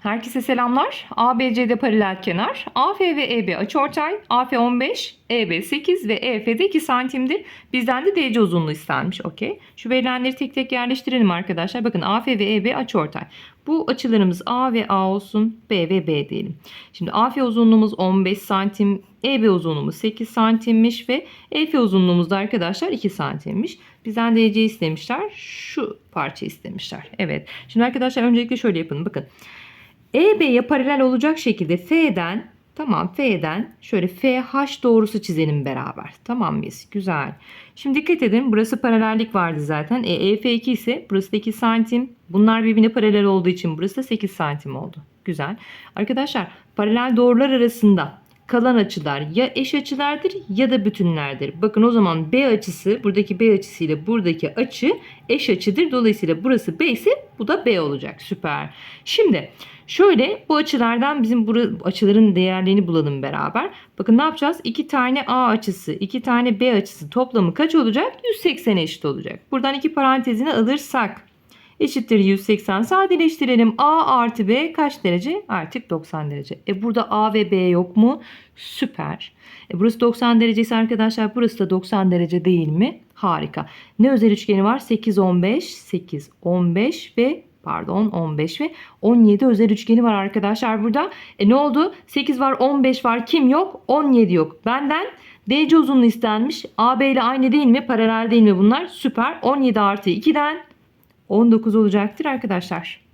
Herkese selamlar. ABC'de paralel kenar. AF ve EB açıortay. AF 15, EB 8 ve EF'de 2 santimdir. Bizden de DC uzunluğu istenmiş. Okey. Şu verilenleri tek tek yerleştirelim arkadaşlar. Bakın AF ve EB açıortay. Bu açılarımız A ve A olsun. B ve B diyelim. Şimdi AF uzunluğumuz 15 santim. EB uzunluğumuz 8 santimmiş ve EF uzunluğumuz da arkadaşlar 2 santimmiş. Bizden DC istemişler. Şu parça istemişler. Evet. Şimdi arkadaşlar öncelikle şöyle yapın. Bakın. EB'ye paralel olacak şekilde F'den tamam F'den şöyle FH doğrusu çizelim beraber. Tamam mıyız? Güzel. Şimdi dikkat edin burası paralellik vardı zaten. E, EF2 ise burası da 2 santim. Bunlar birbirine paralel olduğu için burası da 8 santim oldu. Güzel. Arkadaşlar paralel doğrular arasında kalan açılar ya eş açılardır ya da bütünlerdir. Bakın o zaman B açısı buradaki B açısı ile buradaki açı eş açıdır. Dolayısıyla burası B ise bu da B olacak. Süper. Şimdi şöyle bu açılardan bizim bu açıların değerlerini bulalım beraber. Bakın ne yapacağız? 2 tane A açısı, 2 tane B açısı toplamı kaç olacak? 180 eşit olacak. Buradan iki parantezini alırsak eşittir 180 sadeleştirelim. A artı B kaç derece? Artık 90 derece. E burada A ve B yok mu? Süper. E burası 90 derecesi arkadaşlar. Burası da 90 derece değil mi? Harika. Ne özel üçgeni var? 8, 15, 8, 15 ve pardon 15 ve 17 özel üçgeni var arkadaşlar burada. E ne oldu? 8 var 15 var kim yok? 17 yok. Benden DC uzunluğu istenmiş. AB ile aynı değil mi? Paralel değil mi bunlar? Süper. 17 artı 2'den 19 olacaktır arkadaşlar.